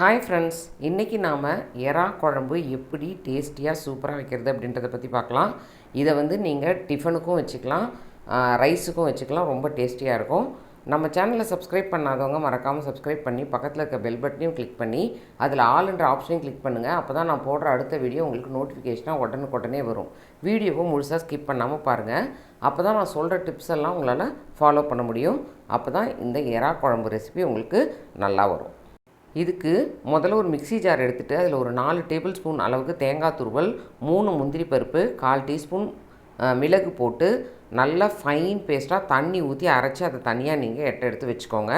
Hi friends இன்றைக்கி நாம் எறா குழம்பு எப்படி டேஸ்டியாக சூப்பராக வைக்கிறது அப்படின்றத பற்றி பார்க்கலாம். இதை வந்து நீங்கள் டிஃபனுக்கும் வச்சுக்கலாம் ரைஸுக்கும் வச்சுக்கலாம் ரொம்ப டேஸ்டியாக இருக்கும். நம்ம சேனலை சப்ஸ்கிரைப் பண்ணாதவங்க மறக்காமல் சப்ஸ்கிரைப் பண்ணி பக்கத்தில் இருக்க பெல் பட்டனையும் கிளிக் பண்ணி அதில் ஆளுன்ற ஆப்ஷனையும் கிளிக் பண்ணுங்கள் அப்போ தான் நான் போடுற அடுத்த வீடியோ உங்களுக்கு நோட்டிஃபிகேஷனாக உடனுக்குடனே வரும். வீடியோவும் முழுசாக ஸ்கிப் பண்ணாமல் பாருங்கள் அப்போ தான் நான் சொல்கிற டிப்ஸ் எல்லாம் உங்களால் ஃபாலோ பண்ண முடியும். அப்போ தான் இந்த எறா குழம்பு ரெசிபி உங்களுக்கு நல்லா வரும். இதுக்கு முதல்ல ஒரு மிக்ஸி ஜார் எடுத்துகிட்டு அதில் ஒரு நாலு டேபிள் ஸ்பூன் அளவுக்கு தேங்காய் துருவல் மூணு முந்திரி பருப்பு கால் டீஸ்பூன் மிளகு போட்டு நல்லா ஃபைன் பேஸ்ட்டாக தண்ணி ஊற்றி அரைச்சி அதை தனியாக நீங்கள் எட்ட எடுத்து வச்சுக்கோங்க.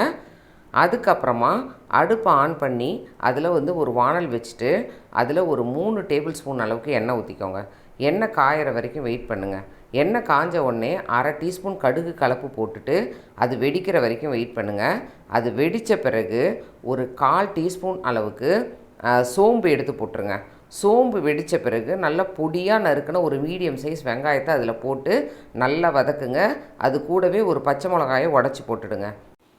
அதுக்கப்புறமா அடுப்பை ஆன் பண்ணி அதில் வந்து ஒரு வானல் வச்சுட்டு அதில் ஒரு மூணு டேபிள் ஸ்பூன் அளவுக்கு எண்ணெய் ஊற்றிக்கோங்க எண்ணெய் காயிற வரைக்கும் வெயிட் பண்ணுங்கள் எண்ணெய் காஞ்ச உடனே அரை டீஸ்பூன் கடுகு கலப்பு போட்டுட்டு அது வெடிக்கிற வரைக்கும் வெயிட் பண்ணுங்கள் அது வெடித்த பிறகு ஒரு கால் டீஸ்பூன் அளவுக்கு சோம்பு எடுத்து போட்டுருங்க. சோம்பு வெடித்த பிறகு நல்லா பொடியாக நறுக்கின ஒரு மீடியம் சைஸ் வெங்காயத்தை அதில் போட்டு நல்லா வதக்குங்க. அது கூடவே ஒரு பச்சை மிளகாயை உடச்சி போட்டுடுங்க.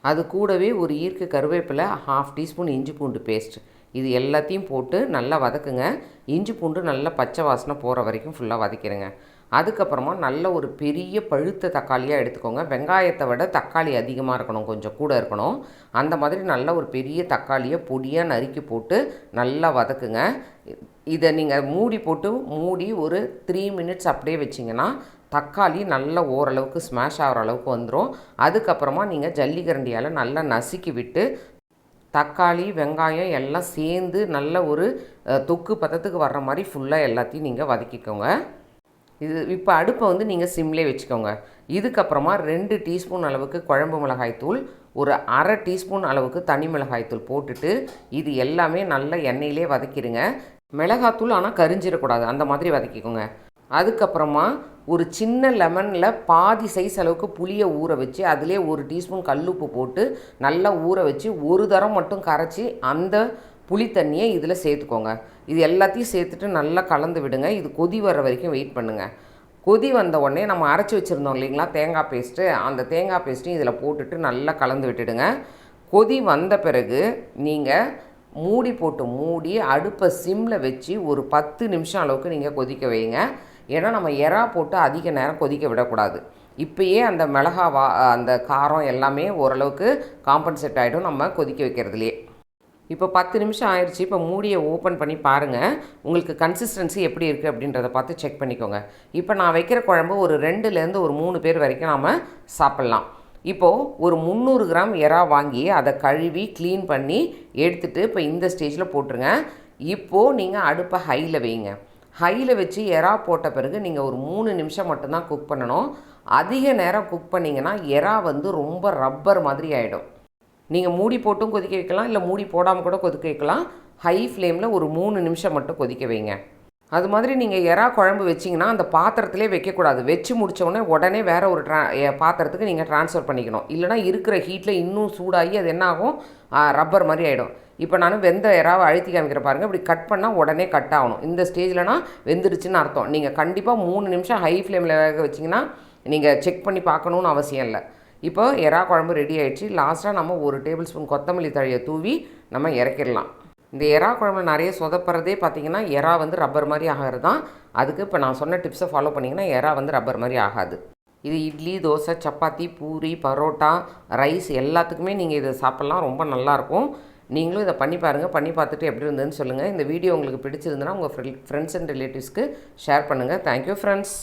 அது கூடவே ஒரு ஈர்க்கு கருவேப்பிலை ஹாஃப் டீஸ்பூன் இஞ்சி பூண்டு பேஸ்ட் இது எல்லாத்தையும் போட்டு நல்லா வதக்குங்க. இஞ்சி பூண்டு நல்லா பச்சை வாசனை போகிற வரைக்கும் ஃபுல்லாக வதக்கிடுங்க அதுக்கப்புறமா நல்ல ஒரு பெரிய பழுத்த தக்காளியாக எடுத்துக்கோங்க. வெங்காயத்தை விட தக்காளி அதிகமாக இருக்கணும். கொஞ்சம் கூட இருக்கணும். அந்த மாதிரி நல்ல ஒரு பெரிய தக்காளியை பொடியாக நறுக்கி போட்டு நல்லா வதக்குங்க. இதை நீங்கள் மூடி போட்டு மூடி ஒரு த்ரீ மினிட்ஸ் அப்படியே வச்சிங்கன்னா தக்காளி நல்ல ஓரளவுக்கு ஸ்மாஷ் ஆகிற அளவுக்கு வந்துடும் அதுக்கப்புறமா நீங்கள் ஜல்லிக்கரண்டியால் நல்லா நசுக்கி விட்டு தக்காளி வெங்காயம் எல்லாம் சேர்ந்து நல்ல ஒரு தொக்கு பதத்துக்கு வர்ற மாதிரி ஃபுல்லாக எல்லாத்தையும் நீங்கள் வதக்கிக்கோங்க. இது இப்போ அடுப்பை வந்து நீங்கள் சிம்லே வச்சுக்கோங்க. இதுக்கப்புறமா ரெண்டு டீஸ்பூன் அளவுக்கு குழம்பு மிளகாய்த்தூள் ஒரு அரை டீஸ்பூன் அளவுக்கு தனி மிளகாய்த்தூள் போட்டுட்டு இது எல்லாமே நல்ல எண்ணெயிலே வதக்கிடுங்க. மிளகாத்தூள் ஆனால் கரிஞ்சிடக்கூடாது அந்த மாதிரி வதக்கிக்கோங்க. அதுக்கப்புறமா ஒரு சின்ன லெமனில் பாதி சைஸ் அளவுக்கு புளியை ஊற வச்சு அதிலே ஒரு டீஸ்பூன் கல்லுப்பு போட்டு நல்லா ஊற வச்சு ஒரு தரம் மட்டும் கரைச்சி அந்த புளி தண்ணியை இதில் சேர்த்துக்கோங்க. இது எல்லாத்தையும் சேர்த்துட்டு நல்லா கலந்து விடுங்க. இது கொதி வர வரைக்கும் வெயிட் பண்ணுங்கள் கொதி வந்த உடனே நம்ம அரைச்சி வச்சுருந்தோம் இல்லைங்களா? தேங்காய் பேஸ்ட்டு அந்த தேங்காய் பேஸ்ட்டையும் இதில் போட்டுட்டு நல்லா கலந்து விட்டுடுங்க. கொதி வந்த பிறகு நீங்கள் மூடி போட்டு மூடி அடுப்பை சிம்மில் வச்சு ஒரு பத்து நிமிஷம் அளவுக்கு நீங்கள் கொதிக்க வைங்க. ஏன்னா நம்ம எறா போட்டு அதிக நேரம் கொதிக்க விடக்கூடாது. இப்பயே அந்த மிளகா வா அந்த காரம் எல்லாமே ஓரளவுக்கு காம்பன்சேட் ஆகிடும் நம்ம கொதிக்க வைக்கிறதுலையே. இப்போ பத்து நிமிஷம் ஆயிடுச்சு இப்போ மூடியை ஓப்பன் பண்ணி பாருங்கள் உங்களுக்கு கன்சிஸ்டன்சி எப்படி இருக்குது அப்படின்றத பார்த்து செக் பண்ணிக்கோங்க. இப்போ நான் வைக்கிற குழம்பு ஒரு ரெண்டுலேருந்து ஒரு மூணு பேர் வரைக்கும் நாம் சாப்பிட்லாம். இப்போது ஒரு முந்நூறு கிராம் எறா வாங்கி அதை கழுவி க்ளீன் பண்ணி எடுத்துகிட்டு இப்போ இந்த ஸ்டேஜில் போட்டுருங்க. இப்போது நீங்கள் அடுப்பை ஹையில் வைங்க. ஹையில் வச்சு எறா போட்ட பிறகு நீங்கள் ஒரு மூணு நிமிஷம் மட்டும்தான் குக் பண்ணணும். அதிக நேரம் குக் பண்ணிங்கன்னா எறா வந்து ரொம்ப ரப்பர் மாதிரி ஆகிடும் நீங்கள் மூடி போட்டும் கொதிக்க வைக்கலாம் இல்லை மூடி போடாமல் கூட கொதிக்க வைக்கலாம். ஹை ஃப்ளேமில் ஒரு மூணு நிமிஷம் மட்டும் கொதிக்க வைங்க. அது மாதிரி நீங்கள் எறா குழம்பு வச்சிங்கன்னா அந்த பாத்திரத்திலே வைக்கக்கூடாது. வச்சு முடிச்ச உடனே வேறு ஒரு ட்ரா எ- பாத்திரத்துக்கு நீங்கள் ட்ரான்ஸ்ஃபர் பண்ணிக்கணும். இல்லைனா இருக்கிற ஹீட்டில் இன்னும் சூடாகி அது என்ன ஆகும்? ரப்பர் மாதிரி ஆகிடும் இப்போ நான் வெந்த எறாவை அழுத்தி காமிக்கிற பாருங்கள் இப்படி கட் பண்ணால் உடனே கட் ஆகணும். இந்த ஸ்டேஜ்லனா வெந்துருச்சுன்னு அர்த்தம். நீங்கள் கண்டிப்பாக மூணு நிமிஷம் ஹை ஃப்ளேமில் வேக வச்சிங்கன்னா நீங்கள் செக் பண்ணி பார்க்கணுன்னு அவசியம் இல்லை. இப்போ எறா குழம்பு ரெடி ஆகிடுச்சு லாஸ்ட்டாக நம்ம ஒரு டேபிள் ஸ்பூன் கொத்தமல்லி தழையை தூவி நம்ம இறக்கிடலாம். இந்த எறா குழம்புல நிறைய சொதப்புறதே பார்த்தீங்கன்னா எறா வந்து ரப்பர் மாதிரி ஆகிறது தான் அதுக்கு இப்போ நான் சொன்ன டிப்ஸை ஃபாலோ பண்ணிங்கன்னா எறா வந்து ரப்பர் மாதிரி ஆகாது. இது இட்லி தோசை சப்பாத்தி பூரி பரோட்டா ரைஸ் எல்லாத்துக்குமே நீங்கள் இதை சாப்பிட்லாம். ரொம்ப நல்லாயிருக்கும் நீங்களும் இதை பண்ணி பாருங்கள் பண்ணி பார்த்துட்டு எப்படி இருந்ததுன்னு சொல்லுங்கள் இந்த வீடியோ உங்களுக்கு பிடிச்சிருந்துன்னா உங்கள் ஃப்ரெண்ட்ஸ் அண்ட் ரிலேட்டிவ்ஸ்க்கு ஷேர் பண்ணுங்கள் தேங்க்யூ ஃப்ரெண்ட்ஸ்